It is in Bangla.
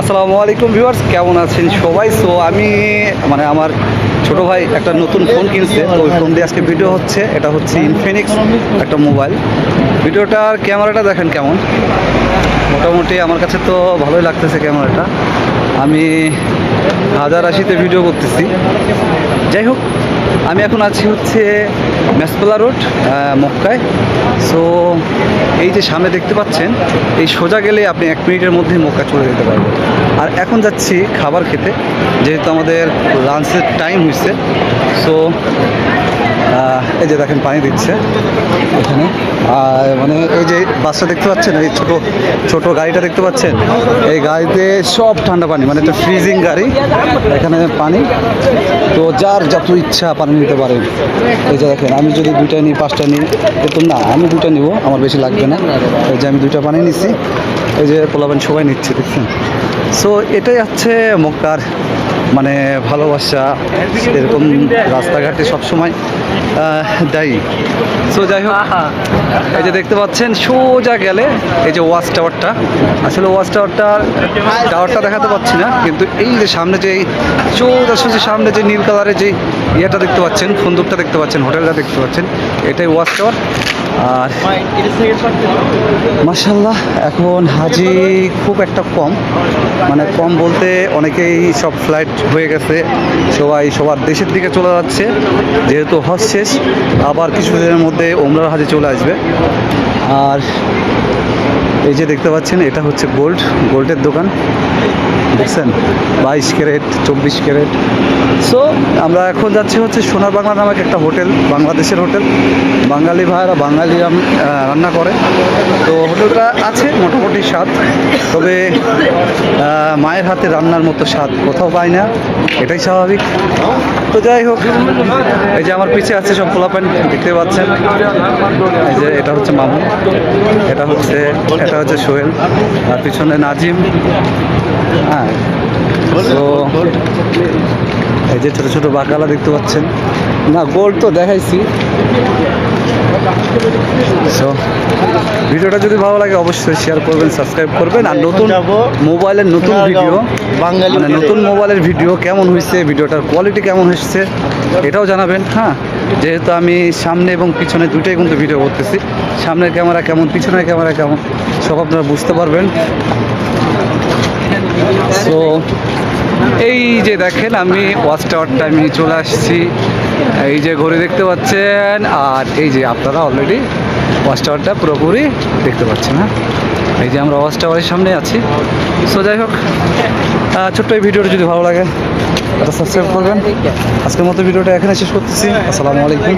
আসসালামু আলাইকুম ভিউয়ার্স, কেমন আছেন সবাই? সো আমি মানে আমার ছোট ভাই একটা নতুন ফোন কিনছে। ওই ফোন দিয়ে আজকে ভিডিও হচ্ছে। এটা হচ্ছে ইনফিনিক্স একটা মোবাইল ভিডিওটার ক্যামেরাটা দেখেন কেমন। মোটামুটি আমার কাছে তো ভালোই লাগতেছে ক্যামেরাটা আমি হাজার আশিতে ভিডিও করতেছি। যাই হোক, আমি এখন আছি হচ্ছে মেসপোলা রোড মক্কায়। সো এই যে সামনে দেখতে পাচ্ছেন, এই সোজা গেলে আপনি এক মিনিটের মধ্যে মক্কা চলে যেতে পারবেন। আর এখন যাচ্ছি খাবার খেতে, যেহেতু আমাদের লাঞ্চের টাইম হয়েছে সো এই যে দেখেন পানি দিচ্ছে এখানে। আর মানে এই যে বাসটা দেখতে পাচ্ছেন, এই ছোট ছোট গাড়িটা দেখতে পাচ্ছেন? এই গাড়িতে সব ঠান্ডা পানি মানে একটা ফ্রিজিং গাড়ি, এখানে পানি। তো যার যত ইচ্ছা পানি নিতে পারেন এই যে দেখেন, আমি যদি দুইটা নিই, পাঁচটা নিই কিন্তু না, আমি দুইটা নিব, আমার বেশি লাগবে না। এই যে আমি দুইটা পানি নিছি, এই যে পোলাবেন সবাই নিচ্ছে, দেখছেন? সো এটাই হচ্ছে মক্কার মানে ভালোবাসা এরকম রাস্তাঘাটে সবসময় দেয়। সো যাই হোক এই যে দেখতে পাচ্ছেন সোজা গেলে এই যে ওয়াচ টাওয়ারটা। আসলে ওয়াচ টাওয়ারটা টাওয়ারটা দেখাতে পাচ্ছি না কিন্তু এই যে সামনে যে এই সোজা সোজা সামনে যে নীল কালারের যে ইয়েটা দেখতে পাচ্ছেন ফন্দুকটা দেখতে পাচ্ছেন হোটেলটা দেখতে পাচ্ছেন এটাই ওয়াচ টাওয়ার। আর মাসাল্লাহ এখন হাজি খুব একটা কম। মানে কম বলতে অনেকেই সব ফ্লাইট হয়ে গেছে সবাই সবার দেশের দিকে চলে যাচ্ছে যেহেতু হজ শেষ আবার কিছুদিনের মধ্যে ওমরার হাজি চলে আসবে। আর এই যে দেখতে পাচ্ছেন এটা হচ্ছে গোল্ড গোল্ডের দোকান। দেখছেন? বাইশ ক্যারেট, চব্বিশ ক্যারেট। সো আমরা এখন যাচ্ছি হচ্ছে সোনার বাংলা নামক একটা হোটেল, বাংলাদেশের হোটেল। বাঙালি ভাইরা বাঙালি রান্না করে। তো হোটেলটা আছে, মোটামুটি স্বাদ। তবে মায়ের হাতে রান্নার মতো স্বাদ কোথাও পাই না। এটাই স্বাভাবিক। তো যাই হোক, এই যে আমার পিছে আছে সব পোলাপেন, দেখতে পাচ্ছেন। এই যে এটা হচ্ছে মামু, এটা হচ্ছে এটা হচ্ছে সোহেল, আর পিছনে নাজিম। হ্যাঁ তো এই যে ছোট ছোট বাকালা দেখতে পাচ্ছেন। না গোল্ড তো দেখাইছি। সো ভিডিওটা যদি ভালো লাগে অবশ্যই শেয়ার করবেন সাবস্ক্রাইব করবেন। আর নতুন মোবাইলের নতুন ভিডিও বাঙালি মানে নতুন মোবাইলের ভিডিও কেমন হয়েছে ভিডিওটার কোয়ালিটি কেমন হয়েছে এটাও জানাবেন হ্যাঁ? যেহেতু আমি সামনে এবং পিছনে দুটোই কিন্তু ভিডিও করতেছি। সামনের ক্যামেরা কেমন পিছনের ক্যামেরা কেমন সব আপনারা বুঝতে পারবেন। এই যে দেখেন, আমি ওয়াচ টাওয়ারটা আমি চলে আসছি। এই যে ঘড়ি দেখতে পাচ্ছেন, আর এই যে আপনারা অলরেডি ওয়াচ টাওয়ারটা পুরোপুরি দেখতে পাচ্ছেন হ্যাঁ? এই যে আমরা ওয়াচ টাওয়ারের সামনে আছি। সো যাই হোক ছোট্ট এই ভিডিওটা যদি ভালো লাগে এটা সাবস্ক্রাইব করবেন। আজকের মতো ভিডিওটা এখানে শেষ করতেছি। আসসালামু আলাইকুম।